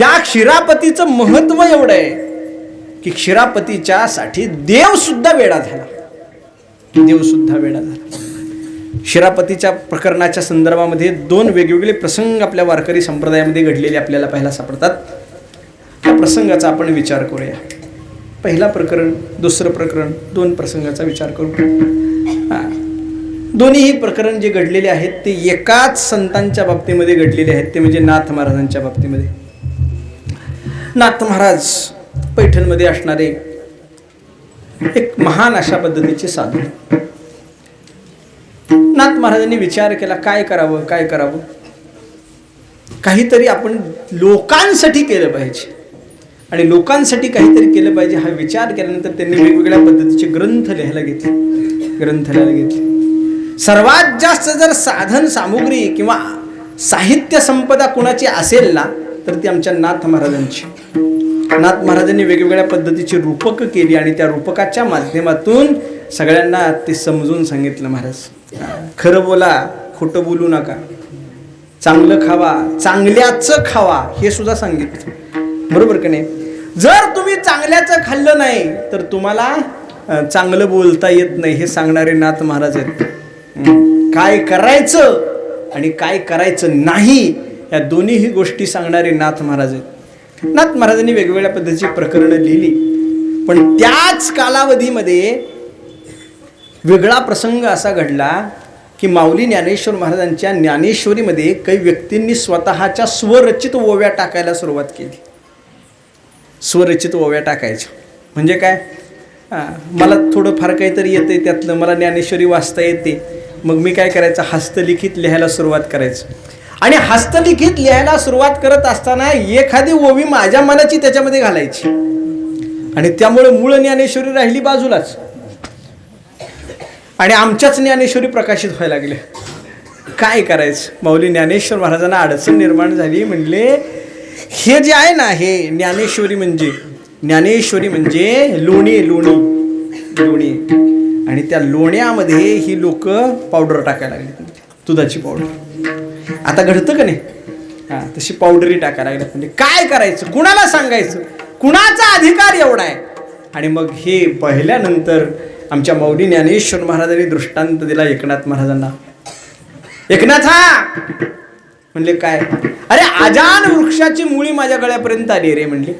या क्षीरापतीचं महत्त्व एवढं आहे की क्षीरापतीच्या साठी देव सुद्धा वेडा झाला. देव सुद्धा वेडा झाला. शिरापतीच्या प्रकरणाच्या संदर्भामध्ये दोन वेगवेगळे प्रसंग आपल्या वारकरी संप्रदायामध्ये घडलेले आपल्याला पाहायला सापडतात. त्या प्रसंगाचा आपण विचार करूया. पहिला प्रकरण दुसरं प्रकरण दोन प्रसंगाचा विचार करू. दोन्हीही प्रकरण जे घडलेले आहेत ते एकाच संतांच्या बाबतीमध्ये घडलेले आहेत ते म्हणजे नाथ महाराजांच्या बाबतीमध्ये. नाथ महाराज पैठणमध्ये असणारे एक महान अशा पद्धतीचे साधू. नाथ महाराजांनी विचार केला काय करावं काय करावं? काहीतरी आपण लोकांसाठी केलं पाहिजे. आणि लोकांसाठी काहीतरी केलं पाहिजे हा विचार केल्यानंतर त्यांनी वेगवेगळ्या पद्धतीचे ग्रंथ लिहायला घेतले. ग्रंथ लिहायला घेतले. सर्वात जास्त जर साधन सामुग्री किंवा साहित्य संपदा कुणाची असेल ना तर ती आमच्या नाथ महाराजांची. नाथ महाराजांनी वेगवेगळ्या पद्धतीची रूपकं केली आणि त्या रूपकाच्या माध्यमातून सगळ्यांना ते समजून सांगितलं महाराज. खरं बोला खोटं बोलू नका. चांगलं खावा चांगल्याचं खावा हे सुद्धा सांगितलं. बरोबर का नाही? जर तुम्ही चांगल्याचं खाल्लं नाही तर तुम्हाला चांगलं बोलता येत नाही हे सांगणारे नाथ महाराज आहेत. काय करायचं आणि काय करायचं नाही या दोन्हीही गोष्टी सांगणारे नाथ महाराज आहेत. नाथ महाराजांनी वेगवेगळ्या पद्धतीची प्रकरणं लिहिली. पण त्याच कालावधीमध्ये वेगळा प्रसंग असा घडला की माऊली ज्ञानेश्वर महाराजांच्या ज्ञानेश्वरीमध्ये काही व्यक्तींनी स्वतःच्या स्वरचित ओव्या टाकायला सुरुवात केली. स्वरचित ओव्या टाकायच्या. म्हणजे काय? मला थोडं फार काहीतरी येते त्यातलं. मला ज्ञानेश्वरी वाचता येते. मग मी काय करायचं? हस्तलिखित लिहायला सुरुवात करायचं. आणि हस्तलिखित लिहायला सुरुवात करत असताना एखादी ओवी माझ्या मनाची त्याच्यामध्ये घालायची. आणि त्यामुळे मूळ ज्ञानेश्वरी राहिली बाजूलाच. आणि आमच्याच ज्ञानेश्वरी प्रकाशित व्हायला लागले. काय करायचं? माऊली ज्ञानेश्वर महाराजांना अडचण निर्माण झाली म्हणले हे जे आहे ना हे ज्ञानेश्वरी म्हणजे ज्ञानेश्वरी म्हणजे लोणी लोणी लोणी. आणि त्या लोण्यामध्ये ही लोक पावडर टाकायला लागली. दुधाची पावडर आता घडतं का नाही? हां तशी पावडरी टाकायला लागल्या म्हणजे काय करायचं? कुणाला सांगायचं? कुणाचा अधिकार एवढा आहे? आणि मग हे पाहिल्यानंतर आमच्या मौली ज्ञानेश्वर महाराजांनी दृष्टांत दिला एकनाथ महाराजांना. एकनाथा म्हणले काय? अरे आजान वृक्षाची मुळी माझ्या गळ्यापर्यंत आली रे म्हणली.